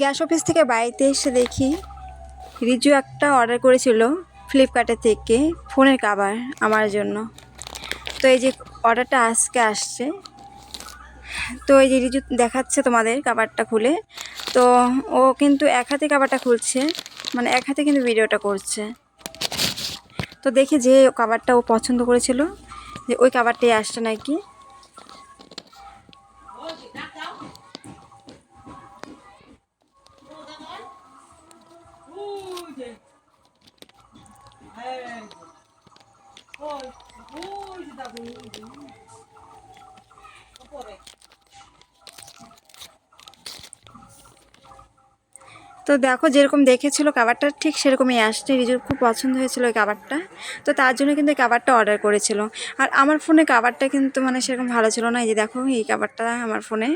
Gas office থেকে বাড়িতে এসে দেখি রিজু একটা অর্ডার করেছিল ফ্লিপকার্টের থেকে ফোনের কাভার আমার জন্য। তো এই যে অর্ডারটা আজকে আসছে। তো এই যে রিজু দেখাচ্ছে তোমাদের কাবারটা খুলে। তো ও কিন্তু এক হাতে কাবারটা খুলছে মানে এক হাতে কিন্তু ভিডিওটা করছে। তো দেখি যে কাভারটা ও পছন্দ করেছিল, যে ওই কাভারটাই আসছে নাকি। তো দেখো যেরকম দেখেছিল কাবারটা ঠিক সেরকমই আসছে। রিজুর খুব পছন্দ হয়েছিল ওই কাবারটা তো তার জন্য কিন্তু এই কাবারটা অর্ডার করেছিল। আর আমার ফোনে কাবারটা কিন্তু মানে সেরকম ভালো ছিল না। এই যে দেখো, এই কাবারটা আমার ফোনে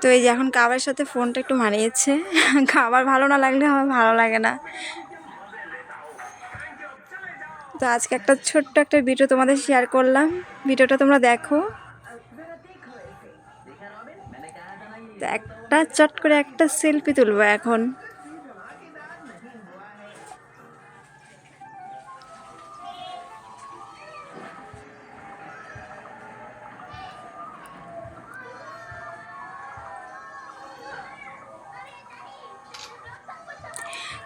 তো এই যে এখন কাবার সাথে ফোনটা একটু মানিয়েছে। খাবার ভালো না লাগলে আমার ভালো লাগে না। তো আজকে একটা ছোট্ট একটা ভিডিও তোমাদের শেয়ার করলাম। ভিডিওটা তোমরা দেখো। একটা চট করে একটা সেলফি তুলবো এখন।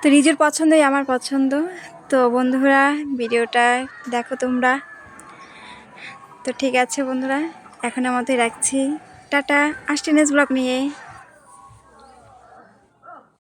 তো রিজুর পছন্দই আমার পছন্দ। তো বন্ধুরা, ভিডিওটা দেখো তোমরা। তো ঠিক আছে বন্ধুরা, এখন আমাদের রাখছি। টাটা আসছি নেক্সট ব্লগ নিয়ে।